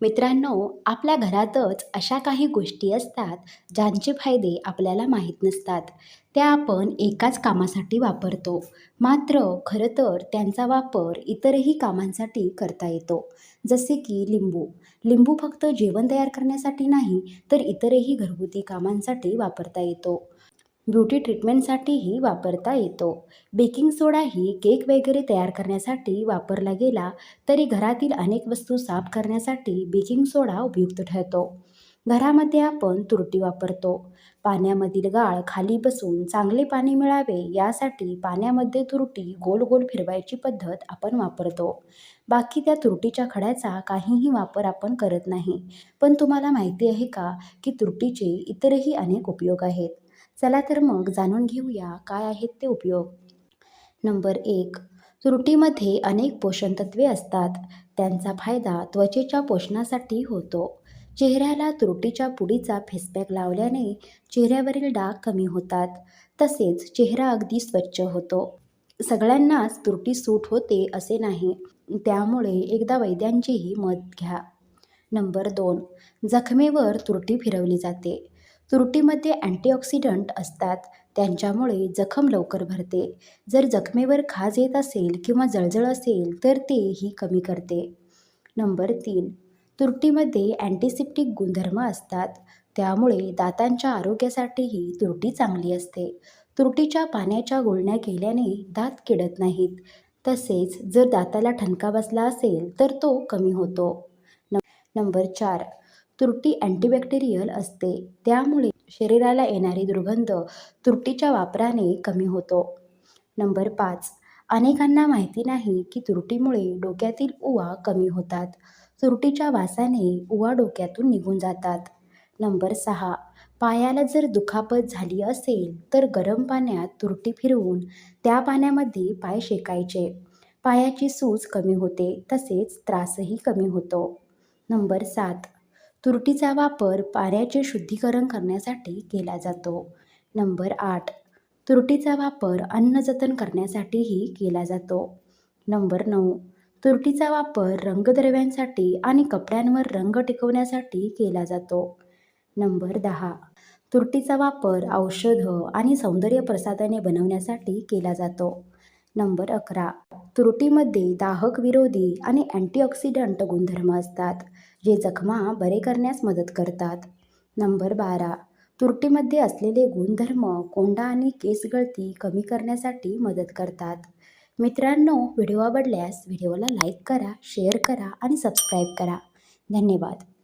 मित्रांनो आपल्या घरातच अशा काही गोष्टी असतात ज्यांचे फायदे आपल्याला माहीत नसतात. त्या आपण एकाच कामासाठी वापरतो. मात्र खरं तर त्यांचा वापर इतरही कामांसाठी करता येतो. जसे की लिंबू. लिंबू फक्त जेवण तयार करण्यासाठी नाही तर इतरही घरगुती कामांसाठी वापरता येतो. ब्युटी ट्रीटमेंटसाठीही वापरता येतो. बेकिंग सोडाही केक वगैरे तयार करण्यासाठी वापरला गेला तरी घरातील अनेक वस्तू साफ करण्यासाठी बेकिंग सोडा उपयुक्त ठरतो. घरामध्ये आपण तुरटी वापरतो. पाण्यामधील गाळ खाली बसून चांगले पाणी मिळावे यासाठी पाण्यामध्ये तुरटी गोल गोल फिरवायची पद्धत आपण वापरतो. बाकी त्या तुरटीच्या खड्याचा काहीही वापर आपण करत नाही. पण तुम्हाला माहिती आहे का की तुरटीचे इतरही अनेक उपयोग आहेत? चला तर मग जाणून घेऊया काय आहेत ते उपयोग. नंबर एक तुरटीमध्ये अनेक पोषण तत्वे असतात. त्यांचा फायदा त्वचेच्या पोषणासाठी होतो. चेहऱ्याला तुरटीच्या पुडीचा फेसपॅक लावल्याने चेहऱ्यावरील डाग कमी होतात. तसेच चेहरा अगदी स्वच्छ होतो. सगळ्यांनाच तुरटी सूट होते असे नाही. त्यामुळे एकदा वैद्यांचेही मत घ्या. नंबर दोन जखमेवर तुरटी फिरवली जाते. तुरटीमध्ये अँटीऑक्सिडंट असतात. त्यांच्यामुळे जखम लवकर भरते. जर जखमेवर खाज येत असेल किंवा जळजळ असेल तर ते ही कमी करते. नंबर तीन. तुरटीमध्ये अँटीसेप्टिक गुणधर्म असतात. त्यामुळे दातांच्या आरोग्यासाठीही तुरटी चांगली असते. तुरटीच्या पाण्याच्या गुळण्या केल्याने दात किडत नाहीत. तसेच जर दाताला ठणका बसला असेल तर तो कमी होतो. नंबर चार. तुरटी अँटीबॅक्टेरियल असते. त्यामुळे शरीराला येणारी दुर्गंध तुरटीच्या वापराने कमी होतो. नंबर पाच. अनेकांना माहिती नाही की तुरटीमुळे डोक्यातील उवा कमी होतात. तुरटीच्या वासाने उवा डोक्यातून निघून जातात. नंबर सहा. पायाला जर दुखापत झाली असेल तर गरम पाण्यात तुरटी फिरवून त्या पाण्यामध्ये पाय शेकायचे. पायाची सूज कमी होते तसेच त्रासही कमी होतो. नंबर सात. तुरटीचा वापर पाऱ्याचे शुद्धीकरण करण्यासाठी केला जातो. नंबर आठ. तुरटीचा वापर अन्न जतन करण्यासाठीही केला जातो. नंबर नऊ. तुरटीचा वापर रंगद्रव्यांसाठी आणि कपड्यांवर रंग टिकवण्यासाठी केला जातो. नंबर दहा. तुरटीचा वापर औषधं आणि सौंदर्य प्रसाधने बनवण्यासाठी केला जातो. नंबर अकरा. तुरटीमध्ये दाहक विरोधी आणि अँटीऑक्सिडंट गुणधर्म असतात. जे जखमा बरे करण्यास मदत करतात. नंबर बारा. तुरटीमध्ये असलेले गुणधर्म कोंडा आणि केस गळती कमी करण्यासाठी मदत करतात. मित्रांनो व्हिडिओ आवडल्यास व्हिडिओला लाईक करा शेअर करा आणि सबस्क्राईब करा. धन्यवाद.